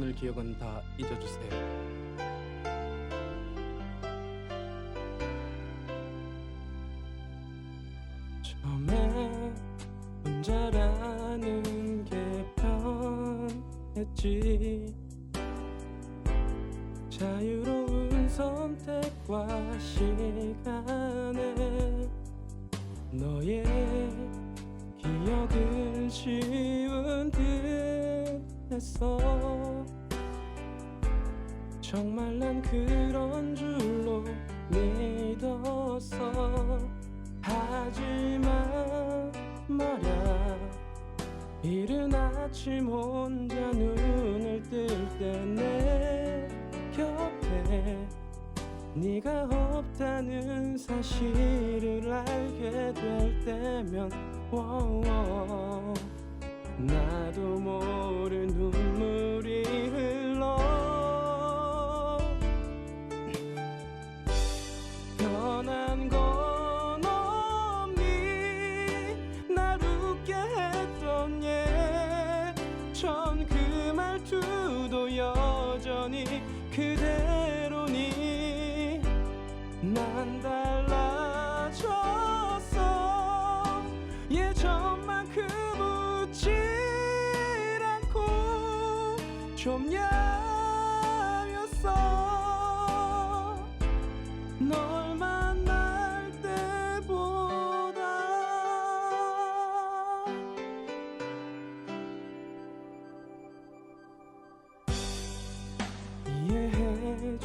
오늘 기억은 다 잊어주세요. 처음에 혼자라는 게 편했지 자유로운 선택과 시간에 너의 기억을 지운 듯 했어 정말 난 그런 줄로 믿었어 하지만 말야 이른 아침 혼자 눈을 뜰 때 내 곁에 네가 없다는 사실을 알게 될 때면 워워, 나도 모르 말투도 여전히 그대로니 난 달라졌어. 예전만큼 웃질 않고 좀 야였어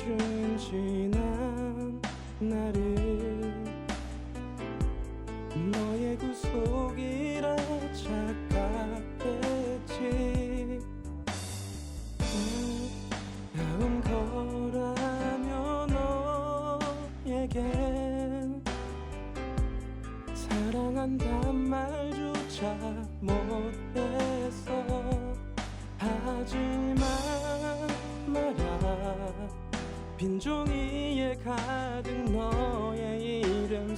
이해해준 지난 나를 너의 구속이라 착각했지. 다음 거라며 너에겐 사랑한단 말조차 못 빈 종이에 가득 너의 이름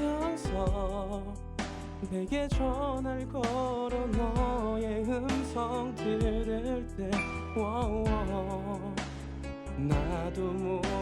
쓰면서 내게 전화를 걸어 너의 음성 들을 때 워워, 나도 모르